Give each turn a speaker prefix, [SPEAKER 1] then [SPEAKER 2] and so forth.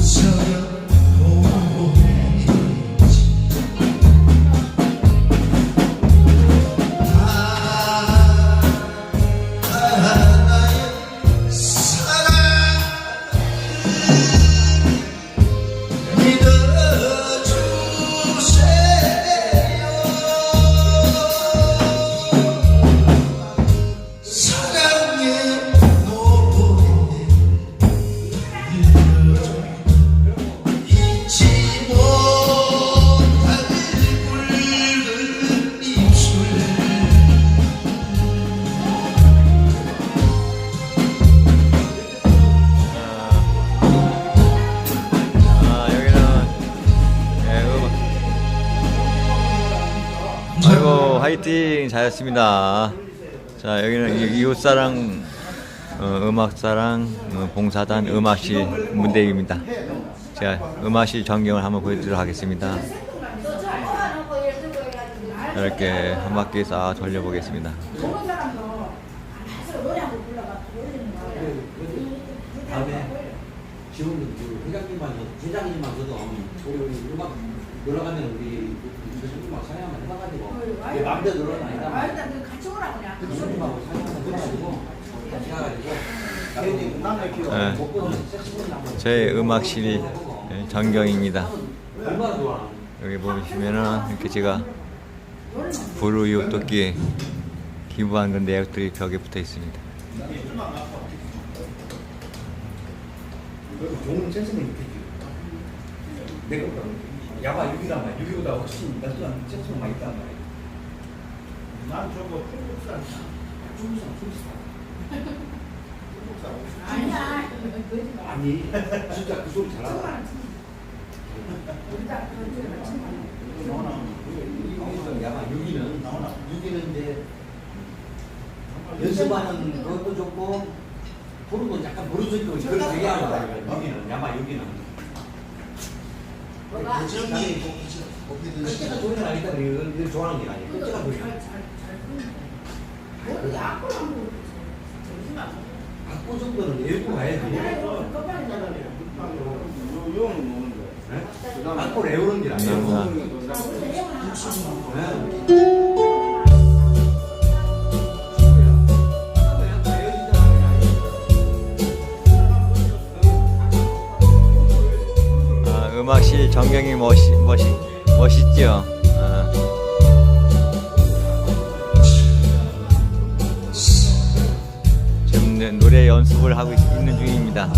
[SPEAKER 1] so 화이팅 잘했습니다. 자 여기는 이- 이웃사랑 어, 음악사랑 어, 봉사단 음악실 무대입니다. 제가 음악실 전경을 한번 보여드리도록 하겠습니다. 이렇게 한 바퀴 싹 돌려보겠습니다.
[SPEAKER 2] 지원도 그 회장님만 회장님만 저도 우리 음악 놀러가면 우리 사회 한번 해봐 가지고 내 마음대로 놀러는 아니다.
[SPEAKER 3] 같이 오라 그냥.
[SPEAKER 2] 교수님하고 사회 한번 해가지고 같이 가가지고 키워
[SPEAKER 1] 네.
[SPEAKER 2] 먹고
[SPEAKER 1] 제 음악실이 예, 전경입니다. 여기 보시면은 이렇게 제가 불우유 토끼 기부한 그 내역들이 벽에 붙어 있습니다.
[SPEAKER 4] 그래도 좋은 센스는 있겠지. 내가 야마 6이란 말이야. 6이보다 훨씬 낫던 센스가 많이 있단 말이야. 난 저거 풍국산 중국산 중국산
[SPEAKER 3] 아니야.
[SPEAKER 2] 아니 진짜 그 소리 잘하다. 이거는 야마 6이는 6이는 이제 연습하는 것도 좋고 부르고 약간 부르스있고 그런 되게 하는 거야. 6이는 야마 6이는. 끝째가 소리가 나기 때문에 이걸 좋아하는 게 아니야. 끝째가 소리가. 악보 정도는 외우고 가야지. 네? 악보를 외우는 게. 네.
[SPEAKER 1] 아, 음악실 전경이 멋있, 멋있, 멋있죠? 아. 지금 노래 연습을 하고 있- 있는 중입니다.